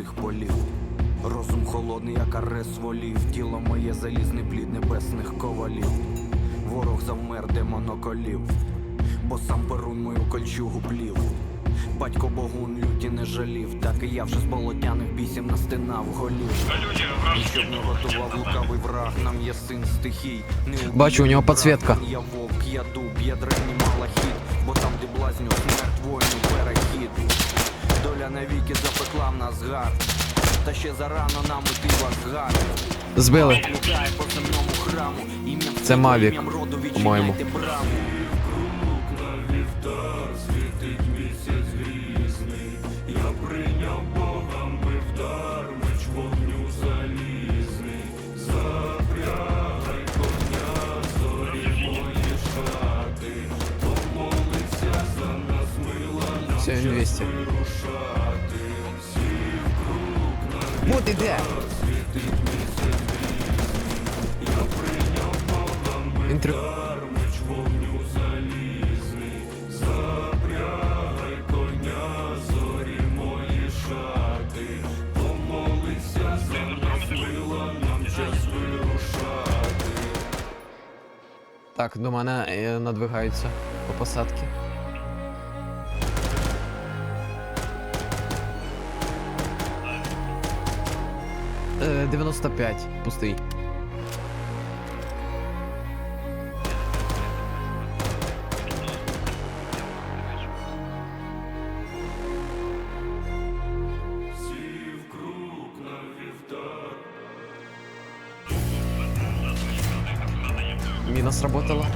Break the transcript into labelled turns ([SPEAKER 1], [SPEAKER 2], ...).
[SPEAKER 1] усіх полів. Розум холодний, як арес волів, тіло моє залізний плід небесних ковалів. Ворог завмер, де моноколів, бо сам перун мою кольчугу плів. Батько богун люті не жалів, так і я вже з болотяних бісів настинав голів. І щоб не готував лукавий враг, нам є син стихій. Не
[SPEAKER 2] Бачу, у нього підсвітка.
[SPEAKER 1] Я вовк, я дуб, я древній малахіт, бо там, де блазню, смерть воїну перехід. Навіки запекла в нас гар, та ще зарано нам іти в Асгард.
[SPEAKER 2] Збили.
[SPEAKER 1] Блукає по земному храму, ім'ям
[SPEAKER 2] Це Мавік,
[SPEAKER 1] ім'ям роду
[SPEAKER 2] по-моєму.
[SPEAKER 1] відчиняйте браму.
[SPEAKER 2] Все, він 200. Вот іде. Інтр... Так, до мене е, надвигаються по посадці. 95, пустий. Міна сработала.